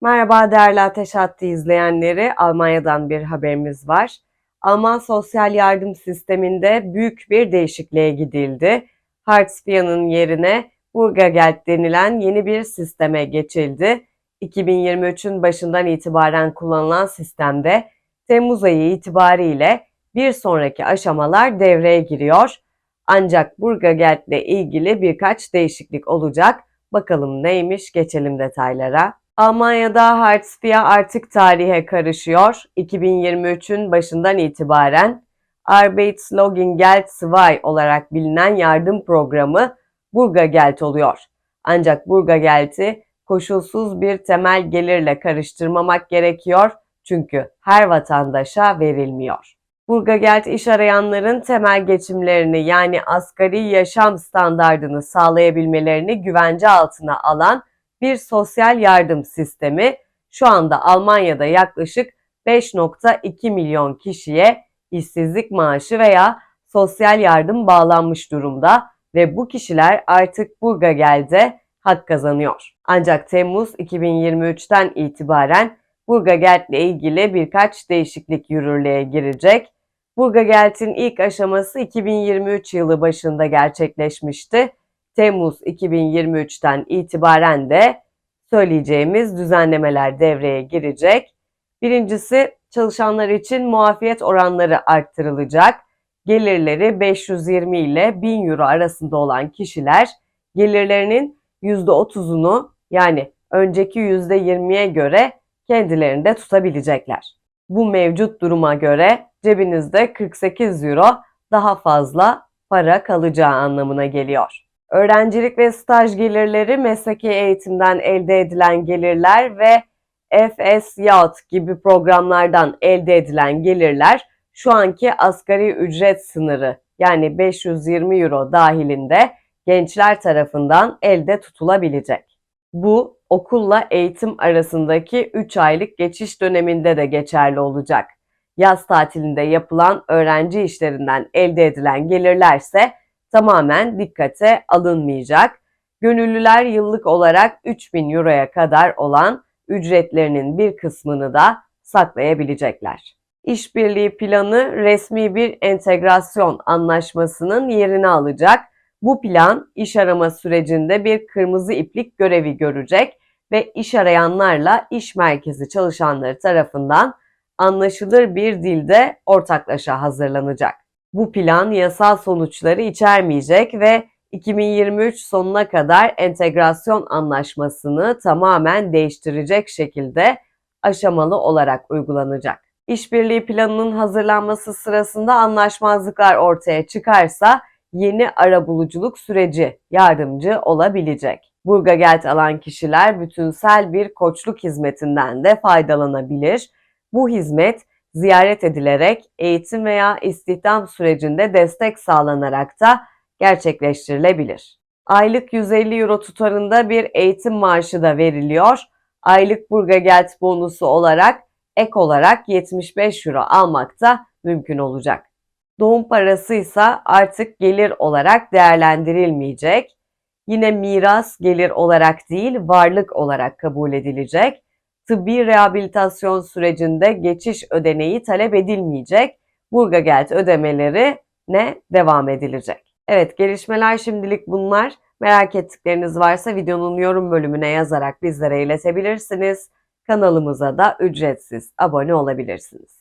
Merhaba değerli Ateş Hattı izleyenleri. Almanya'dan bir haberimiz var. Alman sosyal yardım sisteminde büyük bir değişikliğe gidildi. Hartz-IV'nin yerine Bürgergeld denilen yeni bir sisteme geçildi. 2023'ün başından itibaren kullanılan sistemde Temmuz ayı itibariyle bir sonraki aşamalar devreye giriyor. Ancak Bürgergeld ile ilgili birkaç değişiklik olacak. Bakalım neymiş geçelim detaylara. Almanya'da Hartz-IV artık tarihe karışıyor. 2023'ün başından itibaren Arbeitslogengeld 2 olarak bilinen yardım programı Bürgergeld oluyor. Ancak Bürgergeld'i koşulsuz bir temel gelirle karıştırmamak gerekiyor çünkü her vatandaşa verilmiyor. Bürgergeld iş arayanların temel geçimlerini yani asgari yaşam standardını sağlayabilmelerini güvence altına alan bir sosyal yardım sistemi şu anda Almanya'da yaklaşık 5.2 milyon kişiye işsizlik maaşı veya sosyal yardım bağlanmış durumda ve bu kişiler artık Bürgergeld'e hak kazanıyor. Ancak Temmuz 2023'ten itibaren Bürgergeld ile ilgili birkaç değişiklik yürürlüğe girecek. Bürgergeld'in ilk aşaması 2023 yılı başında gerçekleşmişti. Temmuz 2023'ten itibaren de söyleyeceğimiz düzenlemeler devreye girecek. Birincisi çalışanlar için muafiyet oranları arttırılacak. Gelirleri 520 ile 1000 euro arasında olan kişiler gelirlerinin %30'unu yani önceki %20'ye göre kendilerinde tutabilecekler. Bu mevcut duruma göre cebinizde 48 euro daha fazla para kalacağı anlamına geliyor. Öğrencilik ve staj gelirleri, mesleki eğitimden elde edilen gelirler ve FS Yacht gibi programlardan elde edilen gelirler şu anki asgari ücret sınırı yani 520 euro dahilinde gençler tarafından elde tutulabilecek. Bu okulla eğitim arasındaki 3 aylık geçiş döneminde de geçerli olacak. Yaz tatilinde yapılan öğrenci işlerinden elde edilen gelirlerse tamamen dikkate alınmayacak. Gönüllüler yıllık olarak 3000 euroya kadar olan ücretlerinin bir kısmını da saklayabilecekler. İşbirliği planı resmi bir entegrasyon anlaşmasının yerini alacak. Bu plan iş arama sürecinde bir kırmızı iplik görevi görecek ve iş arayanlarla iş merkezi çalışanları tarafından anlaşılır bir dilde ortaklaşa hazırlanacak. Bu plan yasal sonuçları içermeyecek ve 2023 sonuna kadar entegrasyon anlaşmasını tamamen değiştirecek şekilde aşamalı olarak uygulanacak. İşbirliği planının hazırlanması sırasında anlaşmazlıklar ortaya çıkarsa yeni arabuluculuk süreci yardımcı olabilecek. Burgageld alan kişiler bütünsel bir koçluk hizmetinden de faydalanabilir. Bu hizmet ziyaret edilerek eğitim veya istihdam sürecinde destek sağlanarak da gerçekleştirilebilir. Aylık 150 euro tutarında bir eğitim maaşı da veriliyor. Aylık Burgageld bonusu olarak ek olarak 75 euro almak da mümkün olacak. Doğum parası ise artık gelir olarak değerlendirilmeyecek. Yine miras gelir olarak değil varlık olarak kabul edilecek tıbbi rehabilitasyon sürecinde geçiş ödeneği talep edilmeyecek. Burgageld ödemeleri ne devam edilecek. Evet gelişmeler şimdilik bunlar. Merak ettikleriniz varsa videonun yorum bölümüne yazarak bizlere iletebilirsiniz. Kanalımıza da ücretsiz abone olabilirsiniz.